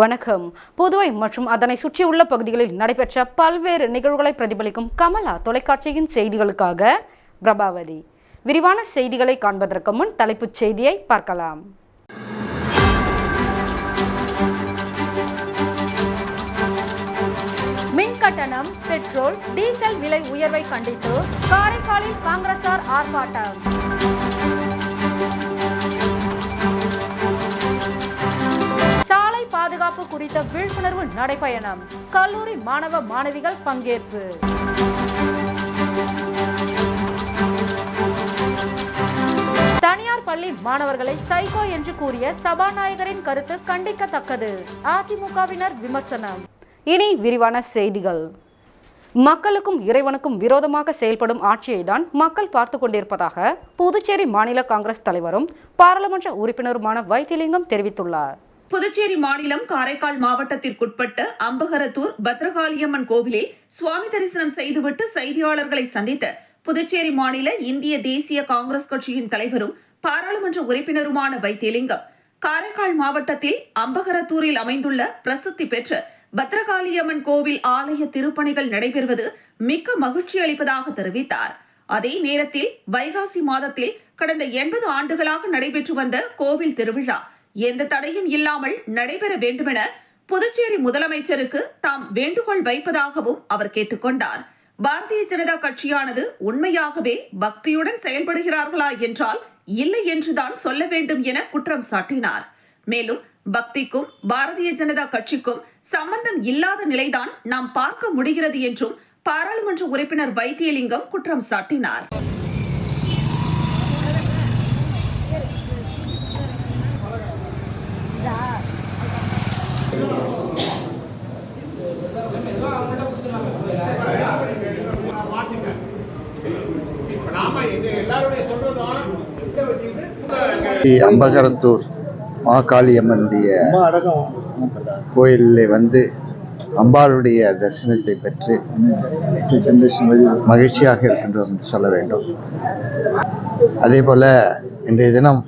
வணக்கம். புதுவை மற்றும் அதனை சுற்றியுள்ள பகுதிகளில் நடைபெற்ற பல்வேறு நிகழ்வுகளை பிரதிபலிக்கும் கமலா தொலைக்காட்சியின் செய்திகளுக்காக பிரபாவதி. விரிவான செய்திகளை காண்பதற்கு முன் தலைப்புச் செய்தியை பார்க்கலாம். மின் கட்டணம் பெட்ரோல் டீசல் விலை உயர்வை கண்டித்து காரைக்காலில் காங்கிரசார் ஆர்ப்பாட்டம். பாதுகாப்பு குறித்த விழிப்புணர்வு நடைபயணம். கல்லூரி மாணவ மாணவிகள் பங்கேற்பு. தனியார் பள்ளி மாணவர்களை சைகோ என்று கூறிய சபாநாயகரின் கருத்து கண்டிக்கத்தக்கது. அதிமுகவினர் விமர்சனம். இனி விரிவான செய்திகள். மக்களுக்கும் இறைவனுக்கும் விரோதமாக செயல்படும் ஆட்சியை தான் மக்கள் பார்த்து கொண்டிருப்பதாக புதுச்சேரி மாநில காங்கிரஸ் தலைவரும் பாராளுமன்ற உறுப்பினருமான வைத்திலிங்கம் தெரிவித்துள்ளார். புதுச்சேரி மாநிலம் காரைக்கால் மாவட்டத்திற்குட்பட்ட அம்பகரத்தூர் பத்ரகாளியம்மன் கோவிலில் சுவாமி தரிசனம் செய்துவிட்டு செய்தியாளர்களை சந்தித்த புதுச்சேரி மாநில இந்திய தேசிய காங்கிரஸ் கட்சியின் தலைவரும் பாராளுமன்ற உறுப்பினருமான வைத்தியலிங்கம் காரைக்கால் மாவட்டத்தில் அம்பகரத்தூரில் அமைந்துள்ள பிரசித்தி பெற்ற பத்ரகாளியம்மன் கோவில் ஆலய திருப்பணிகள் நடைபெறுவது மிக்க மகிழ்ச்சி அளிப்பதாக தெரிவித்தார். அதே நேரத்தில் வைகாசி மாதத்தில் கடந்த எண்பது ஆண்டுகளாக நடைபெற்று வந்த கோவில் திருவிழா எந்த தடையும் இல்லாமல் நடைபெற வேண்டுமென புதுச்சேரி முதலமைச்சருக்கு தாம் வேண்டுகோள் வைப்பதாகவும் அவர் கேட்டுக்கொண்டார். பாரதிய ஜனதா கட்சியானது உண்மையாகவே பக்தியுடன் செயல்படுகிறார்களா என்றால் இல்லை என்றுதான் சொல்ல வேண்டும் என குற்றம் சாட்டினார். மேலும் பக்திக்கும் பாரதிய ஜனதா கட்சிக்கும் சம்பந்தம் இல்லாத நிலைதான் நாம் பார்க்க முடிகிறது என்றும் பாராளுமன்ற உறுப்பினர் வைத்தியலிங்கம் குற்றம் சாட்டினார் நாம இது எல்லாருடைய சொல்றதும் இதை வச்சுக்கிட்டு ஸ்ரீ அம்பகரத்தூர் மாகாளியம்மனுடைய கோயிலில் வந்து அம்பாளுடைய தரிசனத்தை பெற்று மகிழ்ச்சியாக இருக்கின்றோம் என்று சொல்ல வேண்டும். அதே போல இன்றைய தினம்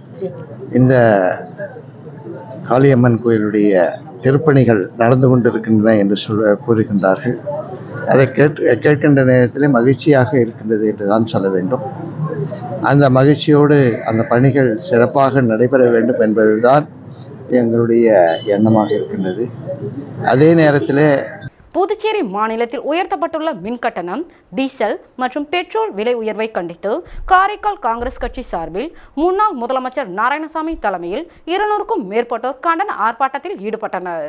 இந்த காளியம்மன் கோயிலுடைய திருப்பணிகள் நடந்து கொண்டிருக்கின்றன என்று சொல்ல கூறுகின்றார்கள். அதை கேட் கேட்கின்ற நேரத்தில் மகிழ்ச்சியாக இருக்கின்றது என்று தான் சொல்ல வேண்டும். அந்த மகிழ்ச்சியோடு அந்த பணிகள் சிறப்பாக நடைபெற வேண்டும் என்பதுதான் எங்களுடைய எண்ணமாக இருக்கின்றது. அதே நேரத்தில் புதுச்சேரி மாநிலத்தில் உயர்த்தப்பட்டுள்ள மின் கட்டணம் டீசல் மற்றும் பெட்ரோல் விலை உயர்வை கண்டித்து காரைக்கால் காங்கிரஸ் கட்சி சார்பில் முன்னாள் முதலமைச்சர் நாராயணசாமி தலைமையில் இருநூறுக்கும் மேற்பட்டோர் கண்டன ஆர்ப்பாட்டத்தில் ஈடுபட்டனர்.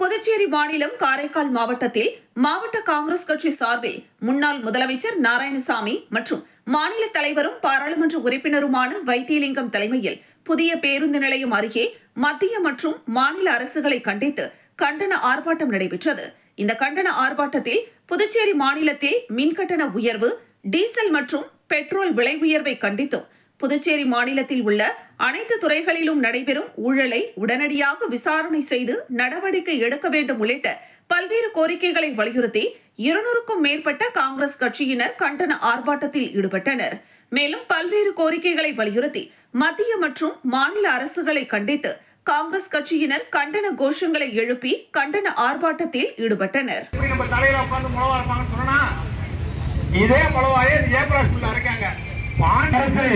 புதுச்சேரி மாநிலம் காரைக்கால் மாவட்டத்தில் மாவட்ட காங்கிரஸ் கட்சி சார்பில் முன்னாள் முதலமைச்சர் நாராயணசாமி மற்றும் மாநில தலைவரும் பாராளுமன்ற உறுப்பினருமான வைத்தியலிங்கம் தலைமையில் புதிய பேருந்து நிலையம் அருகே மத்திய மற்றும் மாநில அரசுகளை கண்டித்து கண்டன ஆர்ப்பாட்டம் நடைபெற்றது. இந்த கண்டன ஆர்ப்பாட்டத்தில் புதுச்சேரி மாநிலத்தில் மின்கட்டண உயர்வு டீசல் மற்றும் பெட்ரோல் விலை உயர்வை கண்டித்தும் புதுச்சேரி மாநிலத்தில் உள்ள அனைத்து துறைகளிலும் நடைபெறும் ஊழலை உடனடியாக விசாரணை செய்து நடவடிக்கை எடுக்க வேண்டும் உள்ளிட்ட பல்வேறு கோரிக்கைகளை வலியுறுத்தி இருநூறுக்கும் மேற்பட்ட காங்கிரஸ் கட்சியினர் கண்டன ஆர்ப்பாட்டத்தில் ஈடுபட்டனர். மேலும் பல்வேறு கோரிக்கைகளை வலியுறுத்தி மத்திய மற்றும் மாநில அரசுகளை கண்டித்து காங்கிரஸ் கட்சியினர் கண்டன கோஷங்களை எழுப்பி கண்டன ஆர்ப்பாட்டத்தில் ஈடுபட்டனர். இதே முளவாயே ஜெயபிரகாஷ் இருக்காங்க அரசு.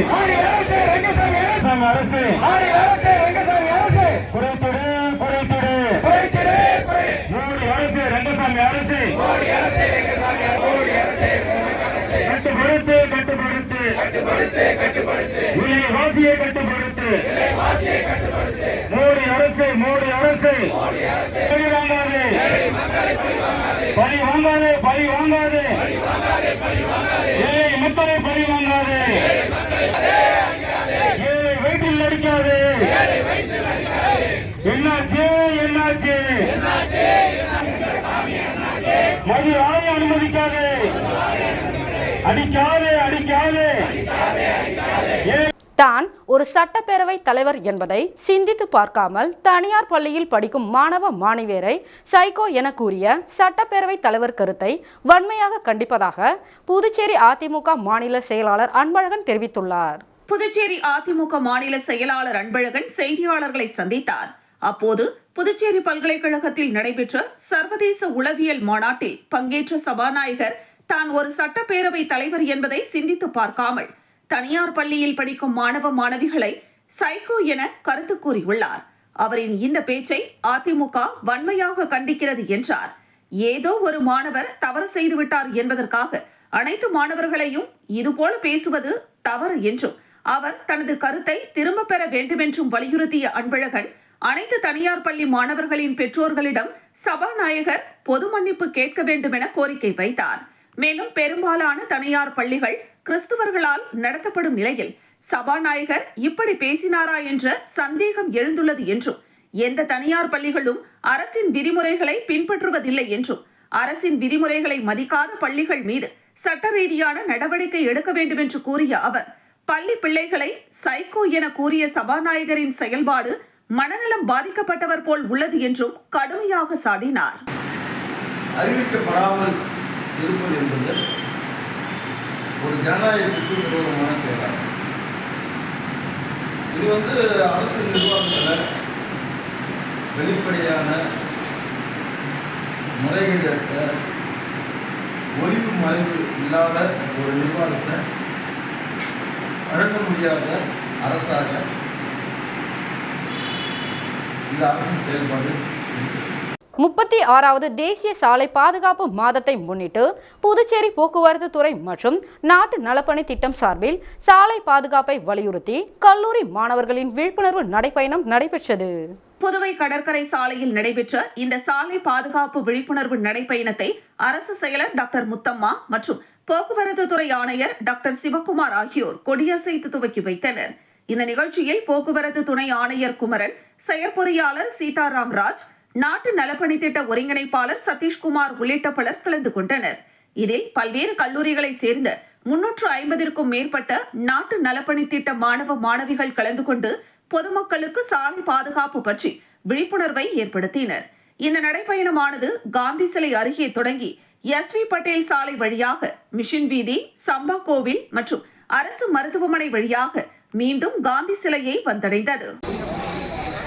ரங்கசாமி அரசு. அரசு ரங்கசாமி அரசு. குறைத்திடு குறைத்திடு. குறைத்திடு மோடி அரசு ரங்கசாமி அரசு. மோடி அரசு ரங்கசாமி மோடி அரசு கட்டுப்படுத்து கட்டுப்படுத்து. கட்டுப்படுத்து கட்டுப்படுத்து. விலை வாசியை கட்டுப்படுத்து. விலை வாசியை கட்டுப்படுத்து. மோடி அரசு மோடி அரசு. மோடி அரசு. பழி வாங்காதே. பழி வாங்காதே பழி வாங்காதே ஏழை வயிற்றில் நடிக்காதே என்னாச்சு என்னாச்சு மது ஆய அனுமதிக்காதே. அடிக்காதே அடிக்காதே. தான் ஒரு சட்டப்பேரவை தலைவர் என்பதை சிந்தித்து பார்க்காமல் தனியார் பள்ளியில் படிக்கும் மாணவ மாணவியரை சைகோ என கூறிய சட்டப்பேரவை தலைவர் கருத்தை வன்மையாக கண்டிப்பதாக புதுச்சேரி அதிமுக மாநில செயலாளர் அன்பழகன் தெரிவித்துள்ளார். புதுச்சேரி அதிமுக மாநில செயலாளர் அன்பழகன் செய்தியாளர்களை சந்தித்தார். அப்போது புதுச்சேரி பல்கலைக்கழகத்தில் நடைபெற்ற சர்வதேச உளவியல் மாநாட்டில் பங்கேற்ற சபாநாயகர் தான் ஒரு சட்டப்பேரவை தலைவர் என்பதை சிந்தித்து பார்க்காமல் தனியார் பள்ளியில் படிக்கும் மாணவ மாணவிகளை சைக்கோ என கருத்து கூறியுள்ளார். அவரின் இந்த பேச்சை அதிமுக வன்மையாக கண்டிக்கிறது என்றார். ஏதோ ஒரு மாணவர் தவறு செய்துவிட்டார் என்பதற்காக அனைத்து மாணவர்களையும் இதுபோல பேசுவது தவறு என்றும் அவர் தனது கருத்தை திரும்ப பெற வேண்டுமென்றும் வலியுறுத்திய அன்பழகன் அனைத்து தனியார் பள்ளி மாணவர்களின் பெற்றோர்களிடம் சபாநாயகர் பொது மன்னிப்பு கேட்க வேண்டும் என கோரிக்கை வைத்தார். மேலும் பெரும்பாலான தனியார் பள்ளிகள் கிறிஸ்துவர்களால் நடத்தப்படும் நிலையில் சபாநாயகர் இப்படி பேசினாரா என்ற சந்தேகம் எழுந்துள்ளது என்றும் எந்த தனியார் பள்ளிகளும் அரசின் விதிமுறைகளை பின்பற்றுவதில்லை என்றும் அரசின் விதிமுறைகளை மதிக்காத பள்ளிகள் மீது சட்ட ரீதியான நடவடிக்கை எடுக்க வேண்டும் என்று கூறிய அவர் பள்ளி பிள்ளைகளை சைக்கோ என கூறிய சபாநாயகரின் செயல்பாடு மனநலம் பாதிக்கப்பட்டவர் போல் உள்ளது என்றும் கடுமையாக சாடினார். அறிவிக்கப்படாமல் இருப்பது என்பது ஒரு ஜனநாயகத்துக்கு விரோதமான செயலாகும். இது வந்து அரசு நிர்வாகத்தில் வெளிப்படையான முறைகேடற்ற ஒளிவு மறைவு இல்லாத ஒரு நிர்வாகத்தை அழக முடியாத அரசாக இந்த அரசின் செயல்பாடு முப்பத்தி ஆறாவது தேசிய சாலை பாதுகாப்பு மாதத்தை முன்னிட்டு புதுச்சேரி போக்குவரத்து துறை மற்றும் நாட்டு நலப்பணி திட்டம் சார்பில் சாலை பாதுகாப்பை வலியுறுத்தி கல்லூரி மாணவர்களின் விழிப்புணர்வு நடைப்பயணம் நடைபெற்றது. புதுவை கடற்கரை சாலையில் நடைபெற்ற இந்த சாலை பாதுகாப்பு விழிப்புணர்வு நடைப்பயணத்தை அரசு செயலர் டாக்டர் முத்தம்மா மற்றும் போக்குவரத்து துறை ஆணையர் டாக்டர் சிவக்குமார் ஆகியோர் கொடியசைத்து துவக்கி வைத்தனர். இந்த நிகழ்ச்சியில் போக்குவரத்து துணை ஆணையர் குமரன் செயற்பொறியாளர் சீதாராம் ராஜ் நாட்டு நலப்பணி திட்ட ஒருங்கிணைப்பாளர் சதீஷ்குமார் உள்ளிட்ட பலர் கலந்து கொண்டனர். இதில் பல்வேறு கல்லூரிகளைச் சேர்ந்த முன்னூற்று ஐம்பதிற்கும் மேற்பட்ட நாட்டு நலப்பணி திட்ட மாணவ மாணவிகள் கலந்து கொண்டு பொதுமக்களுக்கு சாலை பாதுகாப்பு பற்றி விழிப்புணர்வை ஏற்படுத்தினர். இந்த நடைப்பயணமானது காந்தி சிலை அருகே தொடங்கி எஸ் வி பட்டேல் சாலை வழியாக மிஷின் வீதி சம்பா கோவில் மற்றும் அரசு மருத்துவமனை வழியாக மீண்டும் காந்தி சிலையை வந்தடைந்தது.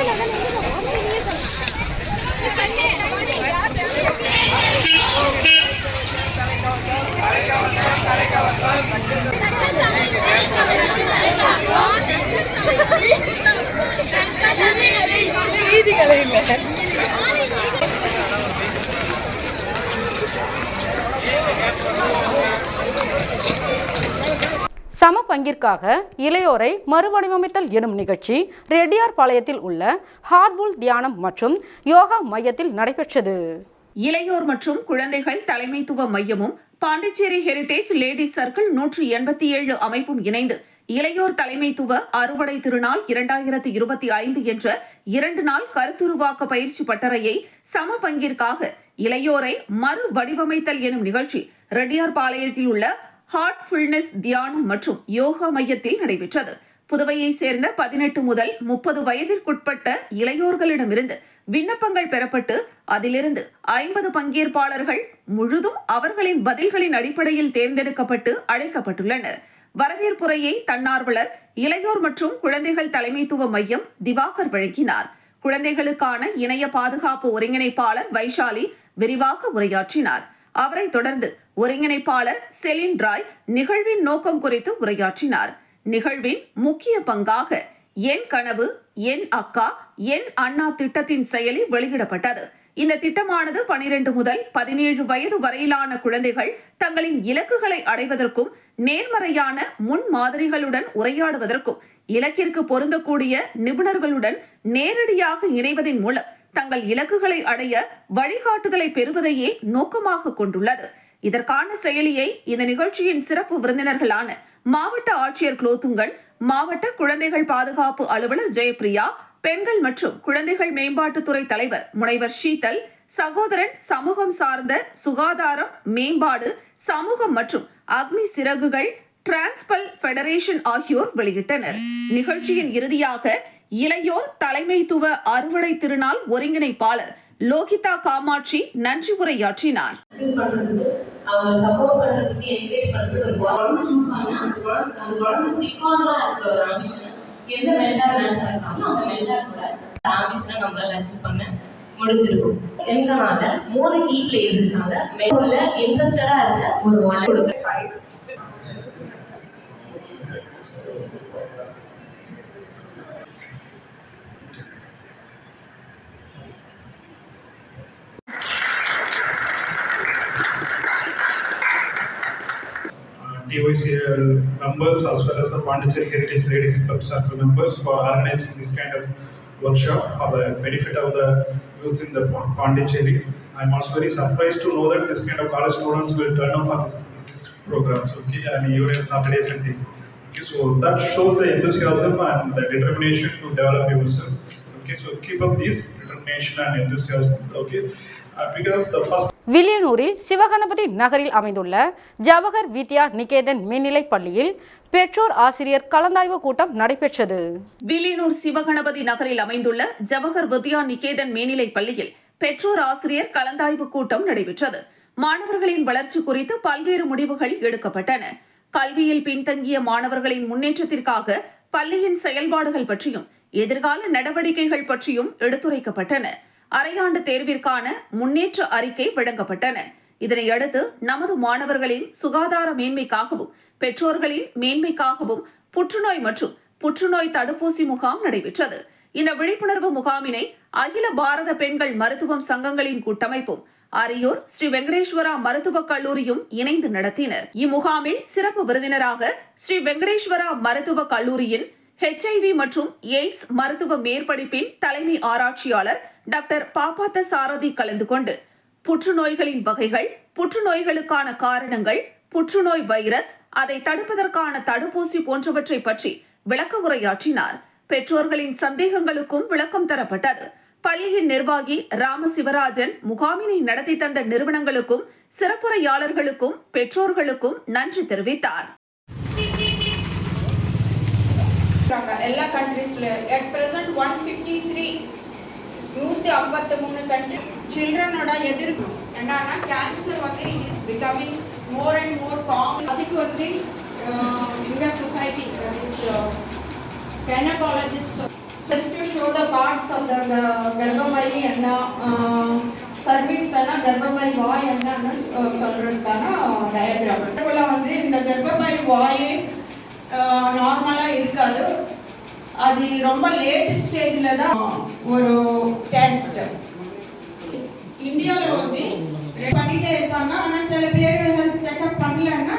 சம பங்கிற்காக இளையோரை மறுவடிவமைத்தல் எனும் நிகழ்ச்சி ரெட்டியார் பாளையத்தில் உள்ள ஹார்ட்புல் தியானம் மற்றும் யோகா மையத்தில் நடைபெற்றது. இளையோர் மற்றும் குழந்தைகள் தலைமைத்துவ மையமும் பாண்டிச்சேரி ஹெரிடேஜ் லேடிஸ் சர்க்கிள் நூற்றி எண்பத்தி ஏழு அமைப்பும் இணைந்து இளையோர் தலைமைத்துவ அறுவடை திருநாள் இரண்டாயிரத்தி இருபத்தி ஐந்து என்ற இரண்டு நாள் கருத்துருவாக்க பயிற்சி பட்டறையை சம பங்கிற்காக இளையோரை மறு வடிவமைத்தல் எனும் நிகழ்ச்சி ரெட்டியார் பாளையத்தில் உள்ள ஹார்ட்ஃபுல்னஸ் தியானம் மற்றும் யோகா மையத்தில் நடைபெற்றது. புதுவையை சேர்ந்த பதினெட்டு முதல் முப்பது வயதிற்குட்பட்ட இளையோர்களிடமிருந்து விண்ணப்பங்கள் பெறப்பட்டு அதிலிருந்து ஐம்பது பங்கேற்பாளர்கள் முழுதும் அவர்களின் பதில்களின் அடிப்படையில் தேர்ந்தெடுக்கப்பட்டு அழைக்கப்பட்டுள்ளனர். வரவேற்புரையை தன்னார்வலர் இளையோர் மற்றும் குழந்தைகள் தலைமைத்துவ மையம் திவாகர் வழங்கினார். குழந்தைகளுக்கான இணைய பாதுகாப்பு ஒருங்கிணைப்பாளர் வைஷாலி விரிவாக உரையாற்றினார். அவரைத் தொடர்ந்து ஒருங்கிணைப்பாளர் செலின் ராய் நிகழ்வின் நோக்கம் குறித்து உரையாற்றினார். நிகழ்வின் முக்கிய பங்காக என் கனவு என் அக்கா என் அண்ணா திட்டத்தின் செயலி வெளியிடப்பட்டது. இந்த திட்டமானது பனிரெண்டு முதல் பதினேழு வயது வரையிலான குழந்தைகள் தங்களின் இலக்குகளை அடைவதற்கும் நேர்மறையான முன் மாதிரிகளுடன் உரையாடுவதற்கும் இலக்கிற்கு பொருந்தக்கூடிய நிபுணர்களுடன் நேரடியாக இணைவதன் மூலம் தங்கள் இலக்குகளை அடைய வழிகாட்டுதலை பெறுவதையே நோக்கமாக கொண்டுள்ளது. இதற்கான செயலியை இந்த நிகழ்ச்சியின் சிறப்பு விருந்தினர்களான மாவட்ட ஆட்சியர் குலோத்துங்கன் மாவட்ட குழந்தைகள் பாதுகாப்பு அலுவலர் ஜெயபிரியா பெண்கள் மற்றும் குழந்தைகள் மேம்பாட்டுத்துறை தலைவர் முனைவர் ஷீதல் சகோதரன் சமூகம் சார்ந்த சுகாதாரம் மேம்பாடு சமூகம் மற்றும் அக்னி சிறகுகள் டிரான்ஸ்பல் பெடரேஷன் ஆகியோர் வெளியிட்டனர். நிகழ்ச்சியின் இறுதியாக இளையோர் தலைமைத்துவ அறுவடை திருநாள் ஒருங்கிணைப்பாளர் லோகிதா காமாட்சி நன்றி உரையாற்றினார். அச்சீவ் சப்போர்ட் பண்றதுக்கு என்கரேஜ் பண்றதுக்கு ஒரு குழந்தை சூஸ் பண்ணா அந்த குழந்தை அந்த குழந்தை இருக்கிற ஒரு ஆம்பிஷன் எந்த மேட்ச் ஆகிறாங்களோ அந்த கூட ஆம்பிஷனை நம்மளால அச்சீவ் பண்ண முடிஞ்சிருக்கும். எங்கனால மூணு கீ பிளேயர்ஸ் இருக்காங்க. மென்ல இன்ட்ரெஸ்டடா இருக்க ஒரு ஒன் கொடுக்க DYCL members as well as the Pondicherry Heritage Ladies Club Circle members for organizing this kind of workshop for the benefit of the youth in the Pon- Pondicherry. I'm also very surprised to know that this kind of college students will turn up for this- these programs, okay, and even Saturdays and days. Okay, so that shows the enthusiasm and the determination to develop yourself. Okay, so keep up this determination and enthusiasm, okay, uh, because the first வில்லியனூரில் Sivaganapathi நகரில் அமைந்துள்ள ஜவஹர் வித்யா நிகேதன் மேல்நிலைப் பள்ளியில் பெற்றோர் ஆசிரியர் கலந்தாய்வு கூட்டம் நடைபெற்றது. வில்லியனூர் சிவகணபதி நகரில் அமைந்துள்ள ஜவஹர் வித்யா நிகேதன் மேல்நிலைப் பள்ளியில் பெற்றோர் ஆசிரியர் கலந்தாய்வு கூட்டம் நடைபெற்றது. மாணவர்களின் வளர்ச்சி குறித்து பல்வேறு முடிவுகள் எடுக்கப்பட்டன. கல்வியில் பின்தங்கிய மாணவர்களின் முன்னேற்றத்திற்காக பள்ளியின் செயல்பாடுகள் பற்றியும் எதிர்கால நடவடிக்கைகள் பற்றியும் எடுத்துரைக்கப்பட்டன. அரையாண்டு தேர்விற்கான முன்னேற்ற அறிக்கை வழங்கப்பட்டன. இதனையடுத்து நமது மாணவர்களின் சுகாதார மேன்மைக்காகவும் பெற்றோர்களின் மேன்மைக்காகவும் புற்றுநோய் மற்றும் புற்றுநோய் தடுப்பூசி முகாம் நடைபெற்றது. இந்த விழிப்புணர்வு முகாமினை அகில பாரத பெண்கள் மருத்துவம் சங்கங்களின் கூட்டமைப்பும் அரியூர் ஸ்ரீ வெங்கடேஸ்வரா மருத்துவக் கல்லூரியும் இணைந்து நடத்தினர். இம்முகாமில் சிறப்பு விருந்தினராக ஸ்ரீ வெங்கடேஸ்வரா மருத்துவக் கல்லூரியின் ஹெச்ஐவி மற்றும் எய்ட்ஸ் மருத்துவ மேற்படிப்பின் தலைமை ஆராய்ச்சியாளர் டாக்டர் பாப்பாத்த சாரதி கலந்து கொண்டு புற்றுநோய்களின் வகைகள் புற்றுநோய்களுக்கான காரணங்கள் புற்றுநோய் வைரஸ் அதை தடுப்பதற்கான தடுப்பூசி போன்றவற்றை பற்றி விளக்க உரையாற்றினார். பெற்றோர்களின் சந்தேகங்களுக்கும் விளக்கம் தரப்பட்டது. பள்ளியின் நிர்வாகி ராம சிவராஜன் முகாமினை நடத்தி தந்த நிறுவனங்களுக்கும் சிறப்புரையாளர்களுக்கும் பெற்றோர்களுக்கும் நன்றி தெரிவித்தார். பண்ணுறாங்க எல்லா கண்ட்ரீஸ்லையும் at present one fifty three நூற்றி ஐம்பத்தி மூணு கண்ட்ரி சில்ட்ரனோட எதிர்க்கும் என்னன்னா கேன்சர் வந்து it is becoming more and more common அதுக்கு வந்து இந்த society gynaecologist just to show the parts of the uh, என்ன சர்வீஸ் என்ன கர்ப்பப்பை வாய் என்னன்னு சொல்கிறதுக்கான சொல்றதுக்கான டயக்ராம் வந்து இந்த கர்ப்பப்பை வாயே நார்மலாக இருக்காது. அது ரொம்ப லேட் ஸ்டேஜில் தான் ஒரு டெஸ்ட் இந்தியாவில் வந்து பண்ணிட்டே இருப்பாங்க ஆனால் சில பேர் ஹெல்த் செக்அப் பண்ணலன்னா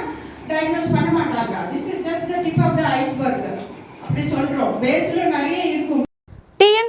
டயக்னோஸ் பண்ண மாட்டாங்க. This is just the tip of the iceberg அப்படி சொல்கிறோம் பேஸில் நிறைய இருக்கும்.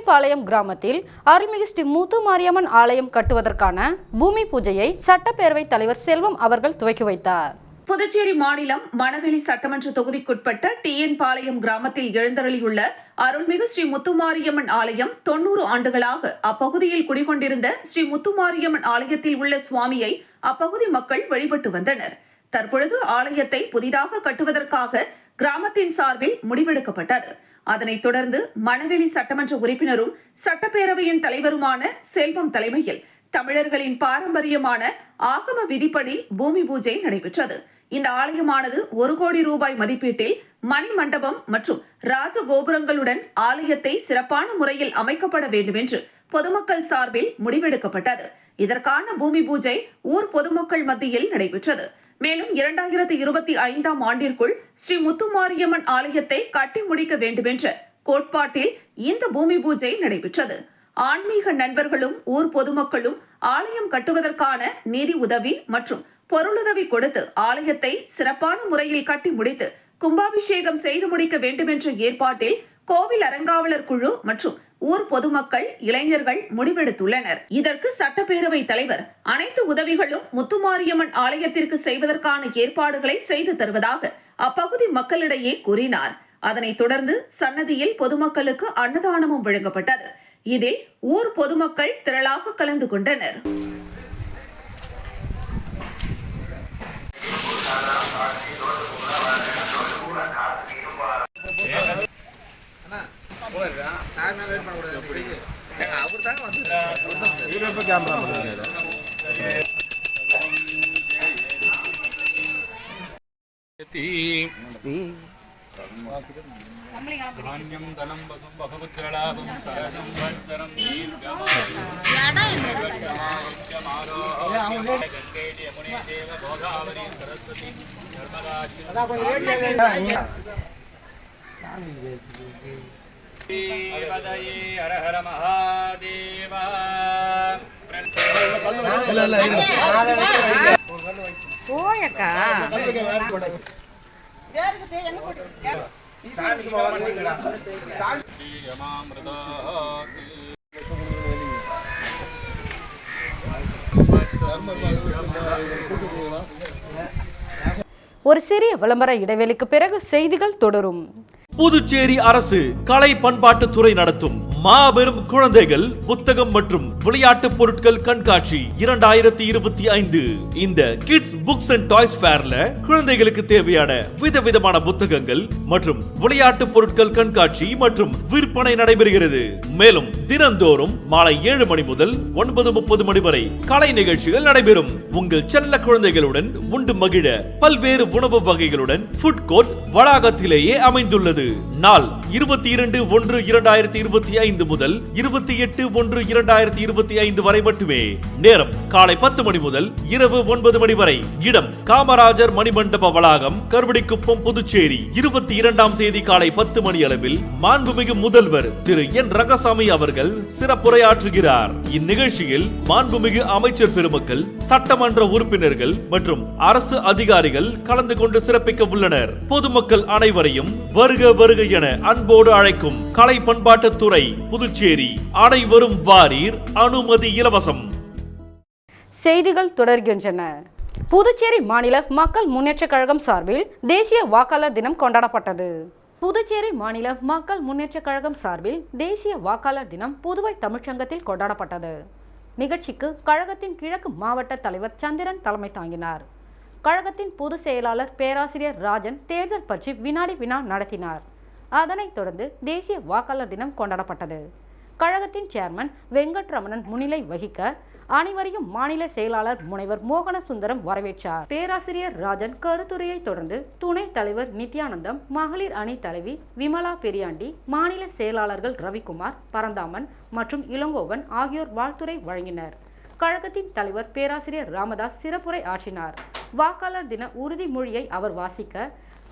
பாளையம் கிராமத்தில் அருள்மிகு ஸ்ரீ முத்து மாரியம்மன் ஆலயம் கட்டுவதற்கான பூமி பூஜையை சட்டப்பேரவைத் தலைவர் செல்வம் அவர்கள் துவக்கி வைத்தார். புதுச்சேரி மாநிலம் மணவெளி சட்டமன்ற தொகுதிக்குட்பட்ட டி என் பாளையம் கிராமத்தில் எழுந்தருளியுள்ள அருள்மிகு ஸ்ரீ முத்துமாரியம்மன் ஆலயம் தொன்னூறு ஆண்டுகளாக அப்பகுதியில் குடிகொண்டிருந்த ஸ்ரீ முத்துமாரியம்மன் ஆலயத்தில் உள்ள சுவாமியை அப்பகுதி மக்கள் வழிபட்டு வந்தனர். தற்பொழுது ஆலயத்தை புதிதாக கட்டுவதற்காக கிராமத்தின் சார்பில் முடிவெடுக்கப்பட்டது. அதனைத் தொடர்ந்து மணவெளி சட்டமன்ற உறுப்பினரும் சட்டப்பேரவையின் தலைவருமான செல்வம் தலைமையில் தமிழர்களின் பாரம்பரியமான ஆகம விதிப்படி பூமி பூஜை நடைபெற்றது. இந்த ஆலயமானது ஒரு கோடி ரூபாய் மதிப்பீட்டில் மணி மண்டபம் மற்றும் ராஜ கோபுரங்களுடன் ஆலயத்தை சிறப்பான முறையில் அமைக்கப்பட வேண்டும் என்று பொதுமக்கள் சார்பில் முடிவெடுக்கப்பட்டது. இதற்கான பூமி பூஜை ஊர் பொதுமக்கள் மத்தியில் நடைபெற்றது. மேலும் இரண்டாயிரத்தி இருபத்தி ஐந்தாம் ஆண்டிற்குள் ஸ்ரீ முத்துமாரியம்மன் ஆலயத்தை கட்டி முடிக்க வேண்டுமென்ற கோட்பாட்டில் இந்த பூமி பூஜை நடைபெற்றது. ஆன்மீக நண்பர்களும் ஊர் பொதுமக்களும் ஆலயம் கட்டுவதற்கான நிதி உதவி மற்றும் பொருளுதவி கொடுத்து ஆலயத்தை சிறப்பான முறையில் கட்டி முடித்து கும்பாபிஷேகம் செய்து முடிக்க வேண்டுமென்ற ஏற்பாட்டில் கோவில் அறங்காவலர் குழு மற்றும் ஊர் பொதுமக்கள் இளைஞர்கள் முடிவெடுத்துள்ளனர். இதற்கு சட்டப்பேரவை தலைவர் அனைத்து உதவிகளும் முத்துமாரியம்மன் ஆலயத்திற்கு செய்வதற்கான ஏற்பாடுகளை செய்து தருவதாக அப்பகுதி மக்களிடையே கூறினார். அதனைத் தொடர்ந்து சன்னதியில் பொதுமக்களுக்கு அன்னதானமும் வழங்கப்பட்டது. இதில் ஊர் பொதுமக்கள் திரளாக கலந்து கொண்டனர். கேமரா தானியம் தனம் பசும் பகவத்கலாபம் சரசம் வஞ்சரம் கங்கை யமுனே தேவ கோதாவரி சரஸ்வதி நர்மராஜி போயக்கா ஒரு சிறிய விளம்பர இடைவெளிக்கு பிறகு செய்திகள் தொடரும். புதுச்சேரி அரசு கலை பண்பாட்டுத்துறை நடத்தும் மாபெரும் குழந்தைகள் புத்தகம் மற்றும் விளையாட்டு பொருட்கள் கண்காட்சி இரண்டாயிரத்தி இருபத்தி ஐந்து. இந்த கிட்ஸ் புக்ஸ் அண்ட் டாய்ஸ் ஃபேர்ல குழந்தைகளுக்கு தேவையான விதவிதமான புத்தகங்கள் மற்றும் விளையாட்டு பொருட்கள் கண்காட்சி மற்றும் விற்பனை நடைபெறுகிறது. மேலும் தினந்தோறும் மாலை ஏழு மணி முதல் ஒன்பது முப்பது மணி வரை கலை நிகழ்ச்சிகள் நடைபெறும். உங்கள் செல்ல குழந்தைகளுடன் உண்டு மகிழ பல்வேறு உணவு வகைகளுடன் ஃபுட் கோர்ட் வளாகத்திலேயே அமைந்துள்ளது. நாள். இருபத்தி இரண்டு ஒன்று இரண்டாயிரத்தி இருபத்தி ஐந்து முதல் இருபத்தி எட்டு ஒன்று இரண்டாயிரத்தி இருபத்தி ஐந்து வரை மட்டுமே. நேரம் காலை பத்து மணி முதல் இரவு ஒன்பது மணி வரை. இடம் காமராஜர் மணிமண்டப வளாகம் கருவடிக்குப்பம் புதுச்சேரி. இருபத்தி இரண்டாம் தேதி காலை பத்து மணி அளவில் மாண்புமிகு முதல்வர் திரு என். ரங்கசாமி அவர்கள் சிறப்புரையாற்றுகிறார். இந்நிகழ்ச்சியில் மாண்புமிகு அமைச்சர் பெருமக்கள் சட்டமன்ற உறுப்பினர்கள் மற்றும் அரசு அதிகாரிகள் கலந்து கொண்டு சிறப்பிக்க உள்ளனர். பொதுமக்கள் அனைவரையும் வருக வருக என அன்போடு அழைக்கும் கலை பண்பாட்டுத்துறை புதுச்சேரி. அனைவரும் வாரீர் அனுமதி இலவசம். செய்திகள் தொடர்கின்றன. புதுச்சேரி மாநில மக்கள் முன்னேற்றக் கழகம் சார்பில் தேசிய வாக்காளர் தினம் கொண்டாடப்பட்டது. புதுச்சேரி மாநில மக்கள் முன்னேற்றக் கழகம் சார்பில் தேசிய வாக்காளர் தினம் புதுவை தமிழ்ச்சங்கத்தில் கொண்டாடப்பட்டது. நிகழ்ச்சிக்கு கழகத்தின் கிழக்கு மாவட்ட தலைவர் சந்திரன் தலைமை தாங்கினார். கழகத்தின் பொதுச் செயலாளர் பேராசிரியர் ராஜன் தேர்தல் பற்றி வினாடி வினா நடத்தினார். அதனைத் தொடர்ந்து தேசிய வாக்காளர் தினம் கொண்டாடப்பட்டது. கழகத்தின் சேர்மன் வெங்கட்ரமணன் முன்னிலை வகிக்க அனைவரையும் மாநில செயலாளர் முனைவர் மோகன சுந்தரம் வரவேற்றார். பேராசிரியர் ராஜன் கருத்துரையை தொடர்ந்து துணைத் தலைவர் நித்யானந்தம் மகளிர் அணி தலைவி விமலா பெரியாண்டி மாநில செயலாளர்கள் ரவிக்குமார் பரந்தாமன் மற்றும் இளங்கோவன் ஆகியோர் வாழ்த்துரை வழங்கினர். கழகத்தின் தலைவர் பேராசிரியர் ராமதாஸ் சிறப்புரை ஆற்றினார். வாக்காளர் தின உறுதிமொழியை அவர் வாசிக்க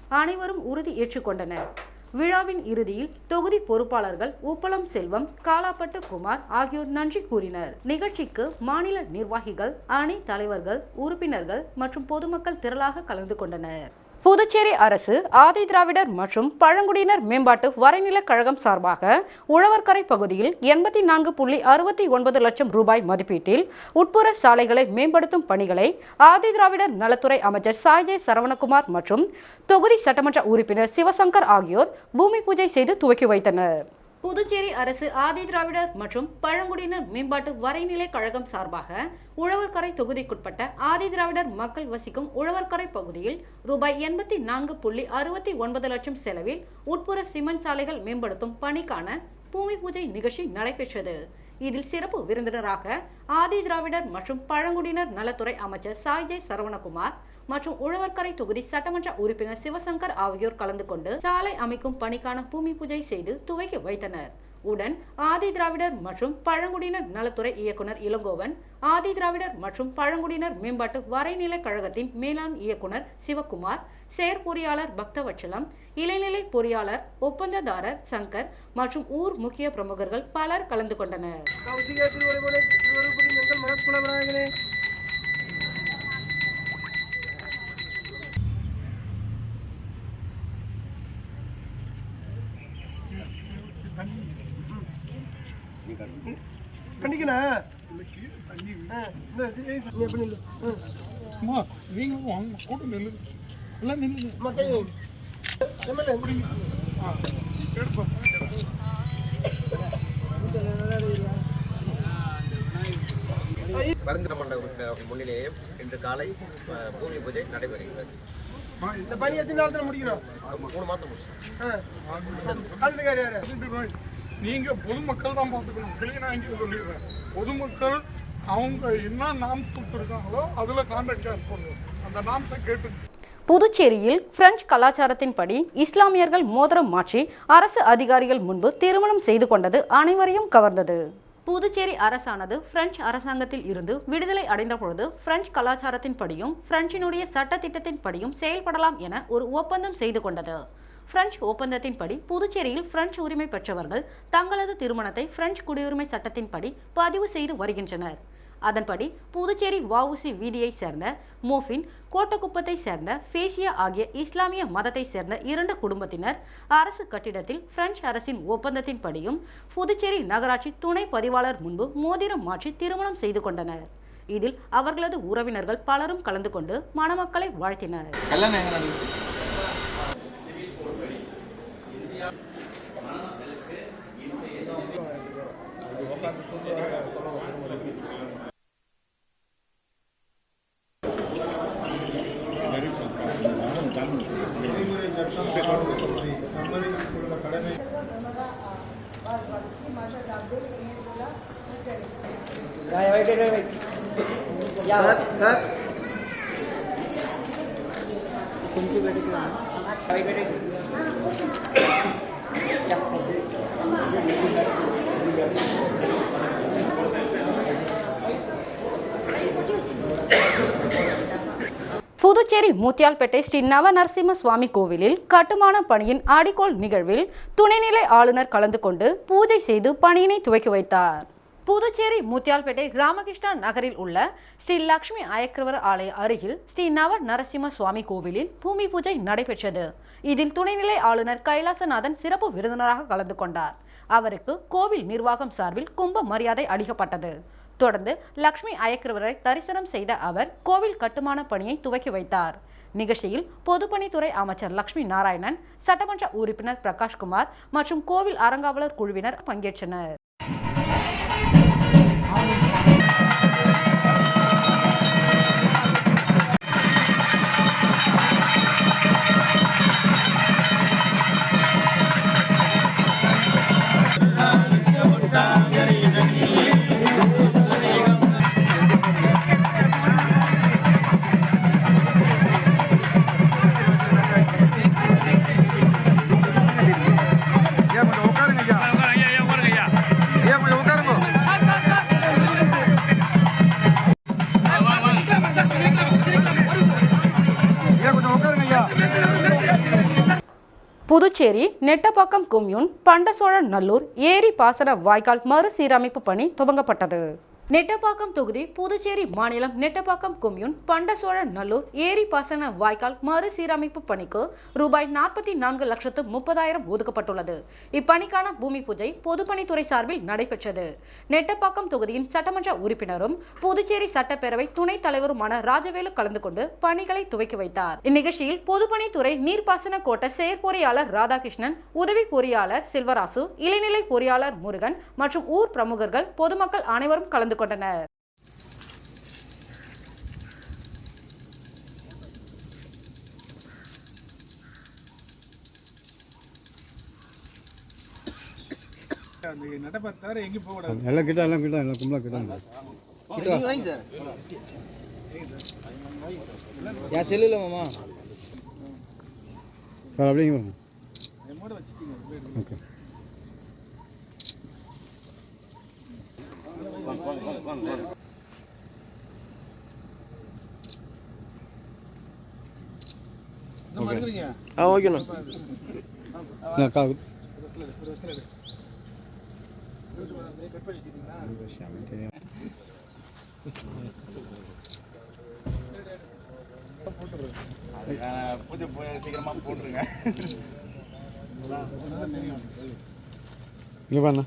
அனைவரும் உறுதி ஏற்றுக்கொண்டனர். விழாவின் இறுதியில் தொகுதி பொறுப்பாளர்கள் உப்பளம் செல்வம் காலாப்பட்டு குமார் ஆகியோர் நன்றி கூறினர். நிகழ்ச்சிக்கு மாநில நிர்வாகிகள் அணை தலைவர்கள் உறுப்பினர்கள் மற்றும் பொதுமக்கள் திரளாக கலந்து கொண்டனர். புதுச்சேரி அரசு ஆதி திராவிடர் மற்றும் பழங்குடியினர் மேம்பாட்டு வரைநிலக் கழகம் சார்பாக உழவர்கரை பகுதியில் எண்பத்தி நான்கு புள்ளி அறுபத்தி ஒன்பது லட்சம் ரூபாய் மதிப்பீட்டில் உட்புற சாலைகளை மேம்படுத்தும் பணிகளை ஆதி திராவிடர் நலத்துறை அமைச்சர் சாய்ஜே சரவணகுமார் மற்றும் தொகுதி சட்டமன்ற உறுப்பினர் சிவசங்கர் ஆகியோர் பூமி பூஜை செய்து துவக்கி வைத்தனர். புதுச்சேரி அரசு ஆதி திராவிடர் மற்றும் பழங்குடியினர் மேம்பாட்டு வரைநிலை கழகம் சார்பாக உழவர்கரை தொகுதிக்குட்பட்ட ஆதி திராவிடர் மக்கள் வசிக்கும் உழவர்கரை பகுதியில் ரூபாய் எண்பத்தி நான்கு புள்ளி அறுபத்தி ஒன்பது லட்சம் செலவில் உட்புற சிமெண்ட் சாலைகள் மேம்படுத்தும் பணிக்கான பூமி பூஜை நிகழ்ச்சி நடைபெற்றது. இதில் சிறப்பு விருந்தினராக ஆதி திராவிடர் மற்றும் பழங்குடியினர் நலத்துறை அமைச்சர் சாய்ஜே சரவணகுமார் மற்றும் உழவர்கரை தொகுதி சட்டமன்ற உறுப்பினர் சிவசங்கர் ஆகியோர் கலந்து கொண்டு சாலை அமைக்கும் பணிக்கான பூமி பூஜை செய்து துவக்கி வைத்தனர். உடன் ஆதி திராவிடர் மற்றும் பழங்குடியினர் நலத்துறை இயக்குனர் இளங்கோவன் ஆதி திராவிடர் மற்றும் பழங்குடியினர் மேம்பாட்டு வரைநிலை கழகத்தின் மேலாண் இயக்குனர் சிவகுமார் செயற்பொறியாளர் பக்தவச்சலம் இளைநிலை பொறியாளர் ஒப்பந்ததாரர் சங்கர் மற்றும் ஊர் முக்கிய பிரமுகர்கள் பலர் கலந்து கொண்டனர். வாங்க கூட்டம் நில்லு எல்லாம் நில்லு பரந்திர மண்டப முன்னிலையில் இன்று காலை பூமி பூஜை நடைபெறுகிறது இந்த பணி எத்தனை நேரத்தில் முடிக்கிறோம் மூணு மாசம் முடிச்சு நீங்கள் நீங்க பொதுமக்கள் தான் பார்த்துக்கணும். கிளீனா இங்கே சொல்லிடுறேன். பொதுமக்கள் அவங்க என்ன நாம் கொடுத்துருக்காங்களோ அதுல கான்ட்ராக்ட் சார்ஜ் பண்ணுவோம் அந்த நாம்ஸை கேட்டு. புதுச்சேரியில் பிரெஞ்சு கலாச்சாரத்தின்படி இஸ்லாமியர்கள் மோதிரம் மாற்றி அரசு அதிகாரிகள் முன்பு திருமணம் செய்து கொண்டது அனைவரையும் கவர்ந்தது. புதுச்சேரி அரசானது பிரெஞ்சு அரசாங்கத்தில் இருந்து விடுதலை அடைந்த பொழுது பிரெஞ்சு கலாச்சாரத்தின்படியும் பிரெஞ்சினுடைய சட்டத்திட்டத்தின்படியும் செயல்படலாம் என ஒரு ஒப்பந்தம் செய்து கொண்டது. பிரெஞ்சு ஒப்பந்தத்தின்படி புதுச்சேரியில் பிரெஞ்சு உரிமை பெற்றவர்கள் தங்களது திருமணத்தை பிரெஞ்சு குடியுரிமை சட்டத்தின்படி பதிவு செய்து வருகின்றனர். அதன்படி புதுச்சேரி வஉசி வீதியை சேர்ந்த மோஃபின் கோட்டக்குப்பத்தை சேர்ந்த ஃபேசியா ஆகிய இஸ்லாமிய மதத்தை சேர்ந்த இரண்டு குடும்பத்தினர் அரசு கட்டிடத்தில் பிரெஞ்சு அரசின் ஒப்பந்தத்தின்படியும் புதுச்சேரி நகராட்சி துணை பதிவாளர் முன்பு மோதிரம் மாற்றி திருமணம் செய்து கொண்டனர். இதில் அவர்களது உறவினர்கள் பலரும் கலந்து கொண்டு மணமக்களை வாழ்த்தினர். Yeah, wait, wait, wait. Yeah. Sir, sir. तुमची बेटी किंवा वाईट बेटी புதுச்சேரி மூத்தியால்பேட்டை ஸ்ரீ நவ நரசிம்ம சுவாமி கோவிலில் கட்டுமான பணியின் ஆடிக்கோள் நிகழ்வில் துணைநிலை ஆளுநர் கலந்து கொண்டு பூஜை செய்து பணியினை துவக்கி வைத்தார். புதுச்சேரி முத்தியால்பேட்டை ராமகிருஷ்ணா நகரில் உள்ள ஸ்ரீ லக்ஷ்மி அயக்கிரவர் ஆலய அருகில் ஸ்ரீ நவ நரசிம்ம சுவாமி கோவிலில் பூமி பூஜை நடைபெற்றது. இதில் துணைநிலை ஆளுநர் கைலாசநாதன் சிறப்பு விருந்தினராக கலந்து கொண்டார். அவருக்கு கோவில் நிர்வாகம் சார்பில் கும்ப மரியாதை அளிக்கப்பட்டது. தொடர்ந்து லக்ஷ்மி அயக்கிரவரை தரிசனம் செய்த அவர் கோவில் கட்டுமான பணியை துவக்கி வைத்தார். நிகழ்ச்சியில் பொதுப்பணித்துறை அமைச்சர் லக்ஷ்மி நாராயணன் சட்டமன்ற உறுப்பினர் பிரகாஷ்குமார் மற்றும் கோவில் அறங்காவலர் குழுவினர் பங்கேற்றனர். Hallelujah. புதுச்சேரி நெட்டப்பாக்கம் கொம்யூன் பண்டசோழ நல்லூர் ஏரி பாசன வாய்க்கால் மறுசீரமைப்பு பணி துவங்கப்பட்டது. நெட்டப்பாக்கம் தொகுதி புதுச்சேரி மாநிலம் நெட்டப்பாக்கம் கொம்யூன் பண்டசோழன் நல்லூர் ஏரி பாசன வாய்க்கால் மறுசீரமைப்பு பணிக்கு ரூபாய் நாற்பத்தி நான்கு லட்சத்து முப்பதாயிரம் ஒதுக்கப்பட்டுள்ளது. இப்பணிக்கான பூமி பூஜை பொதுப்பணித்துறை சார்பில் நடைபெற்றது. நெட்டப்பாக்கம் தொகுதியின் சட்டமன்ற உறுப்பினரும் புதுச்சேரி சட்டப்பேரவை துணைத் தலைவருமான ராஜவேலு கலந்து கொண்டு பணிகளை துவக்கி வைத்தார். இந்நிகழ்ச்சியில் பொதுப்பணித்துறை நீர்ப்பாசன கோட்ட செயற்பொறியாளர் ராதாகிருஷ்ணன் உதவி பொறியாளர் செல்வராசு இளைநிலை பொறியாளர் முருகன் மற்றும் ஊர் பிரமுகர்கள் பொதுமக்கள் அனைவரும் கலந்து கொண்டனர். எல்லாம் கிட்ட எல்லாம் கிட்ட எல்லாம் கும்பலா கிட்ட. என் செல்லுல மாமா. சார் அப்படிங்க ஓகே. ஆ ஓகேண்ணா நான் கா இங்கே பாருண்ணா.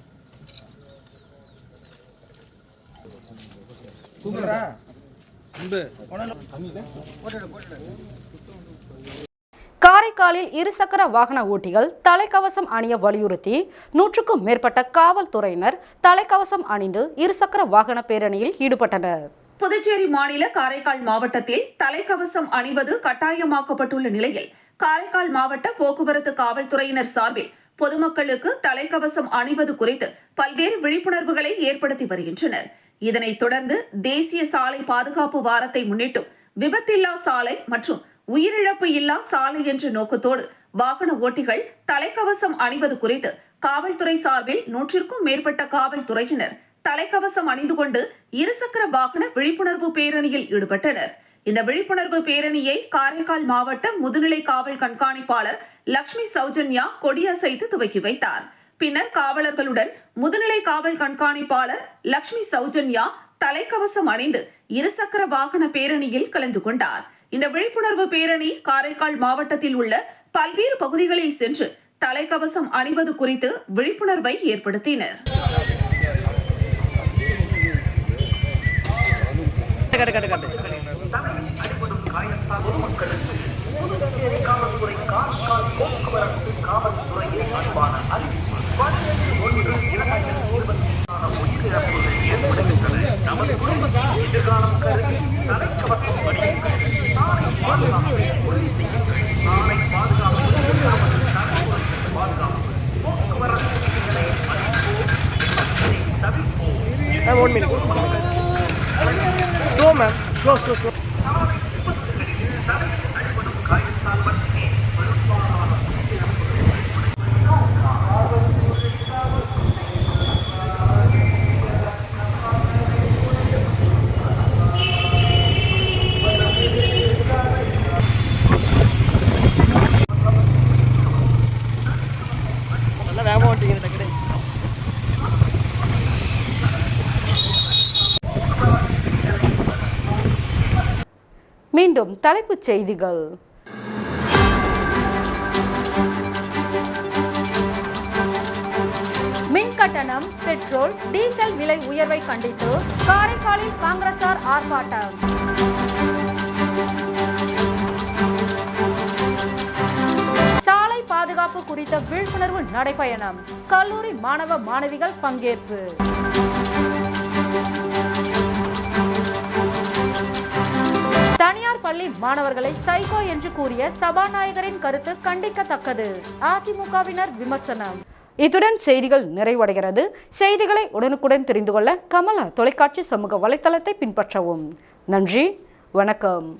காரைக்காலில் இருசக்கர வாகன ஓட்டிகள் தலைக்கவசம் அணிய வலியுறுத்தி நூற்றுக்கும் மேற்பட்ட காவல்துறையினர் தலைக்கவசம் அணிந்து இருசக்கர வாகன பேரணியில் ஈடுபட்டனர். புதுச்சேரி மாநில காரைக்கால் மாவட்டத்தில் தலைக்கவசம் அணிவது கட்டாயமாக்கப்பட்டுள்ள நிலையில் காரைக்கால் மாவட்ட போக்குவரத்து காவல்துறையினர் சார்பில் பொதுமக்களுக்கு தலைக்கவசம் அணிவது குறித்து பல்வேறு விழிப்புணர்வுகளை ஏற்படுத்தி வருகின்றனர். இதனைத் தொடர்ந்து தேசிய சாலை பாதுகாப்பு வாரத்தை முன்னிட்டு விபத்தில்லா சாலை மற்றும் உயிரிழப்பு இல்லா சாலை என்ற நோக்கத்தோடு வாகன ஓட்டிகள் தலைக்கவசம் அணிவது குறித்து காவல்துறை சார்பில் நூற்றிற்கும் மேற்பட்ட காவல்துறையினர் தலைக்கவசம் அணிந்து கொண்டு இருசக்கர வாகன விழிப்புணர்வு பேரணியில் ஈடுபட்டனர். இந்த விழிப்புணர்வு பேரணியை காரைக்கால் மாவட்ட முதுநிலை காவல் கண்காணிப்பாளர் லட்சுமி சௌஜன்யா கொடியசைத்து துவக்கி வைத்தார். பின்னர் காவலர்களுடன் முதுநிலை காவல் கண்காணிப்பாளர் லட்சுமி சௌஜன்யா தலைக்கவசம் அணிந்து இருசக்கர வாகன பேரணியில் கலந்து கொண்டார். இந்த விழிப்புணர்வு பேரணி காரைக்கால் மாவட்டத்தில் உள்ள பல்வேறு பகுதிகளில் சென்று தலைக்கவசம் அணிவது குறித்து விழிப்புணர்வை ஏற்படுத்தினர். மீண்டும் தலைப்புச் செய்திகள். மின் கட்டணம் பெட்ரோல் டீசல் விலை உயர்வை கண்டித்து காரைக்காலில் காங்கிரசார் ஆர்ப்பாட்டம். சாலை பாதுகாப்பு குறித்த விழிப்புணர்வு நடைபயணம். கல்லூரி மாணவ மாணவிகள் பங்கேற்பு. தனியார் பள்ளி மாணவர்களை சைகோ என்று கூறிய சபாநாயகரின் கருத்து கண்டிக்கத்தக்கது. அதிமுகவினர் விமர்சனம். இத்துடன் செய்திகள் நிறைவடைகிறது. செய்திகளை உடனுக்குடன் தெரிந்து கொள்ள கமலா தொலைக்காட்சி சமூக வலைத்தளத்தை பின்பற்றவும். நன்றி. வணக்கம்.